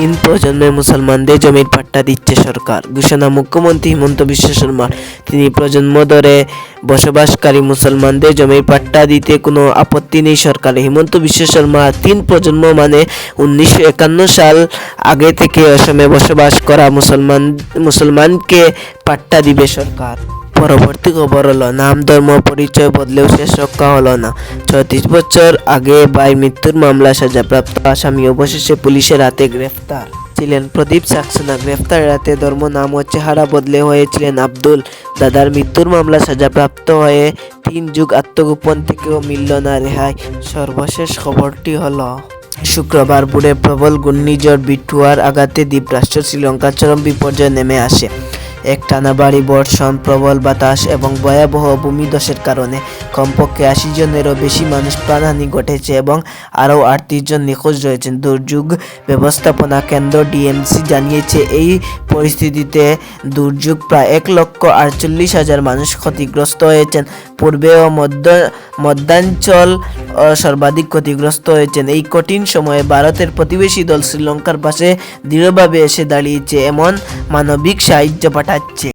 তিন প্রজন্মে মুসলমানদের জমির পাট্টা দিচ্ছে সরকার। ঘোষণা, মুখ্যমন্ত্রী হিমন্ত বিশ্ব শর্মার তিনি প্রজন্ম ধরে বসবাসকারী মুসলমানদের জমির পাট্টা দিতে কোনো আপত্তি নেই সরকার। হিমন্ত বিশ্ব শর্মা তিন প্রজন্ম মানে উনিশশো একান্ন সাল আগে থেকে অসমে বসবাস করা মুসলমান মুসলমানকে পাট্টা দিবে সরকার। পরবর্তী খবর হলো, নাম, ধর্ম, পরিচয় বদলেও শেষ রক্ষা হলো না। ছত্রিশ বছর আগে ভাই মৃত্যুর মামলা সাজাপ্রাপ্ত আসামি অবশেষে পুলিশের হাতে গ্রেফতার ছিলেন প্রদীপ সাক্সেনা। গ্রেফতার রাতে ধর্ম, নাম ও চেহারা বদলে হয়েছিলেন আব্দুল। দাদার মৃত্যুর মামলা সাজাপ্রাপ্ত হয়ে তিন যুগ আত্মগোপন থেকেও মিলল না রেহাই। সর্বশেষ খবরটি হলো, শুক্রবার ভোরে প্রবল ঘূর্ণিঝড় বিটুয়ার আঘাতে দ্বীপরাষ্ট্র শ্রীলঙ্কা চরম বিপর্যয় নেমে আসে। একটানা বাড়ি বর্ষণ প্রবল বাতাস এবং ভয়াবহ ভূমিধসের কারণে কমপক্ষে আশি জনেরও বেশি মানুষ প্রাণহানি ঘটেছে এবং আরও আটত্রিশ জন নিখোঁজ রয়েছেন। দুর্যোগ ব্যবস্থাপনা কেন্দ্র ডিএমসি জানিয়েছে, এই পরিস্থিতিতে দুর্যোগ প্রায় এক লক্ষ আটচল্লিশ হাজার মানুষ ক্ষতিগ্রস্ত হয়েছেন। পূর্বে ও মধ্য মধ্যাঞ্চল সর্বাধিক ক্ষতিগ্রস্ত হয়েছেন। এই কঠিন সময়ে ভারতের প্রতিবেশী দল শ্রীলঙ্কার পাশে দৃঢ়ভাবে এসে দাঁড়িয়েছে, এমন মানবিক সাহায্য পাঠাচ্ছে।